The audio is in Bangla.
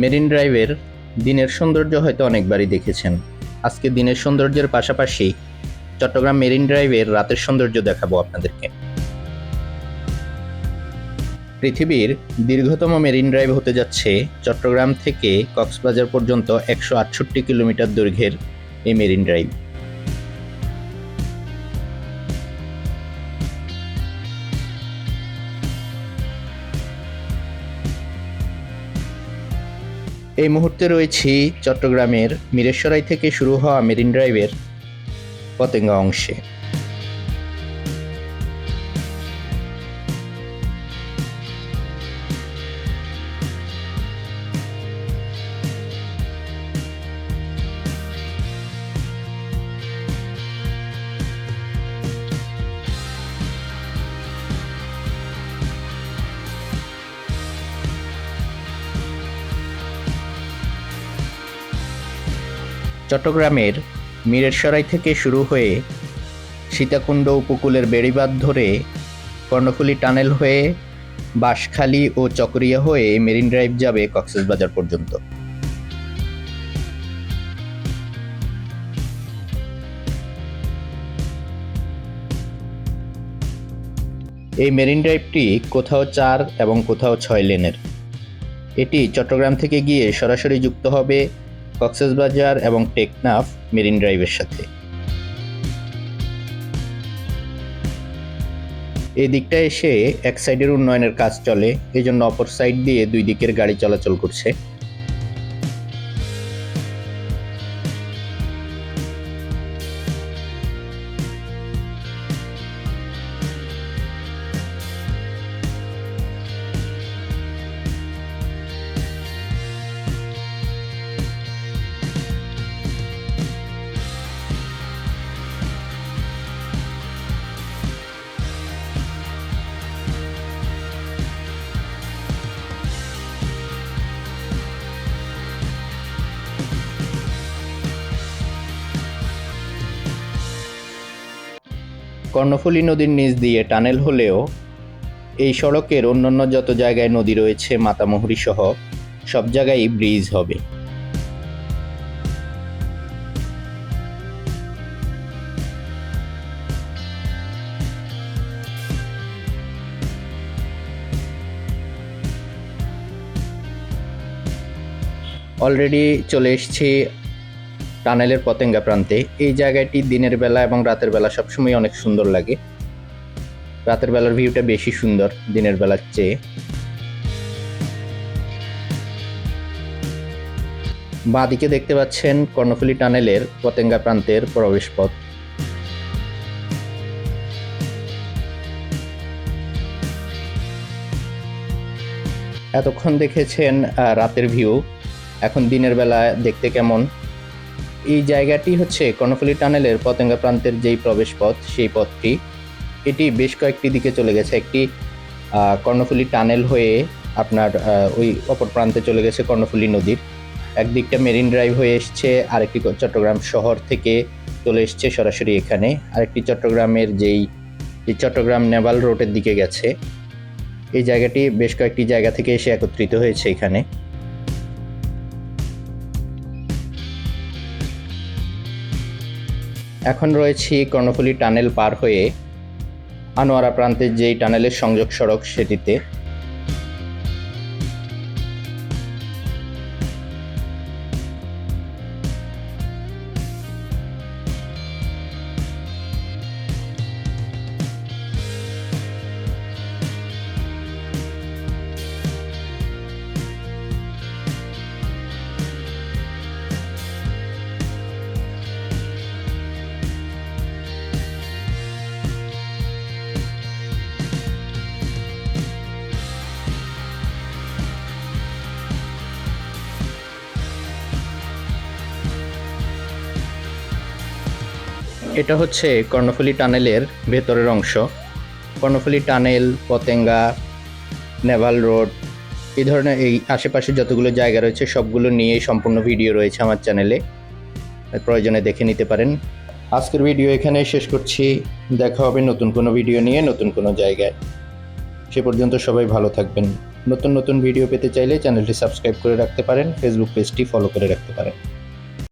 মেরিন ড্রাইভের দিনের সৌন্দর্য হয়তো অনেকবারই দেখেছেন। আজকে দিনের সৌন্দর্যের পাশাপাশি চট্টগ্রাম মেরিন ড্রাইভের রাতের সৌন্দর্য দেখাবো আপনাদেরকে। পৃথিবীর দীর্ঘতম মেরিন ড্রাইভ হতে যাচ্ছে চট্টগ্রাম থেকে কক্সবাজার পর্যন্ত একশো আটষট্টি কিলোমিটার দৈর্ঘ্যের এই মেরিন ড্রাইভ। এই মুহূর্তে রয়েছি চট্টগ্রামের মিরেশ্বরাই থেকে শুরু হওয়া মেরিন ড্রাইভের পতেঙ্গা অংশে। চট্টগ্রামের মিরেরসরাই থেকে শুরু হয়ে সীতাকুণ্ড উপকূলের বেড়িবাঁধ ধরে কর্ণফুলী টানেল হয়ে বাঁশখালী ও চকরিয়া হয়ে মেরিন ড্রাইভ যাবে কক্সবাজার পর্যন্ত। এই মেরিন ড্রাইভটি কোথাও চার এবং কোথাও ছয় লেনের। এটি চট্টগ্রাম থেকে গিয়ে সরাসরি যুক্ত হবে কক্সবাজার এবং টেকনাফ মেরিন ড্রাইভের সাথে। এই দিকটা এসে এক সাইডের উন্নয়নের কাজ চলে এই জন্য অপর সাইড দিয়ে দুই দিকের গাড়ি চলাচল করছে। কর্ণফুলী নদীর নিচ দিয়ে টানেল হলেও এই সড়কের অন্যান্য যত জায়গায় নদী রয়েছে, মাতামুহুরি সহ সব জায়গায় ব্রিজ হবে। অলরেডি চলে এসেছি টানেলের পতেঙ্গা প্রান্তে। এই জায়গাটি দিনের বেলা এবং রাতের বেলা সবসময় অনেক সুন্দর লাগে। রাতের বেলার ভিউটা বেশি সুন্দর দিনের বেলার চেয়ে। বাঁদিকে দেখতে পাচ্ছেন কর্ণফুলী টানেলের পতেঙ্গা প্রান্তের প্রবেশ পথ এতক্ষণ দেখেছেন রাতের ভিউ এখন দিনের বেলা দেখতে কেমন? এই জায়গাটি হচ্ছে কর্ণফুলী টানেলের পতেঙ্গা প্রান্তের যেই প্রবেশ পথ সেই পথটি। এটি বেশ কয়েকটি দিকে চলে গেছে। একটি কর্ণফুলী টানেল হয়ে আপনার ওই অপর প্রান্তে চলে গেছে কর্ণফুলী নদীর। একদিকটা মেরিন ড্রাইভ হয়ে এসছে, আরেকটি চট্টগ্রাম শহর থেকে চলে এসছে সরাসরি এখানে। আরেকটি চট্টগ্রামের যেই, যে চট্টগ্রাম নেভাল রোডের দিকে গেছে। এই জায়গাটি বেশ কয়েকটি জায়গা থেকে এসে একত্রিত হয়েছে এখানে। এখন রয়েছি কর্ণফুলী টানেল পার হয়ে আনোয়ারা প্রান্তের যেই টানেলের সংযোগ সড়ক সেটিতে। এটা হচ্ছে কর্ণফুলী টানেলের ভেতরের অংশ। Karnaphuli tunnel, Patenga, naval road, এই ধরনের এই আশেপাশে যতগুলো জায়গা রয়েছে, সবগুলো নিয়েই সম্পূর্ণ ভিডিও রয়েছে আমার চ্যানেলে। প্রয়োজনে দেখে নিতে পারেন। আজকের ভিডিও এখানে শেষ করছি। দেখা হবে নতুন কোনো ভিডিও নিয়ে নতুন কোনো জায়গায়। সে পর্যন্ত সবাই ভালো থাকবেন। নতুন নতুন ভিডিও পেতে চাইলে চ্যানেলটি সাবস্ক্রাইব করে রাখতে পারেন, ফেসবুক পেজটি ফলো করে রাখতে পারেন।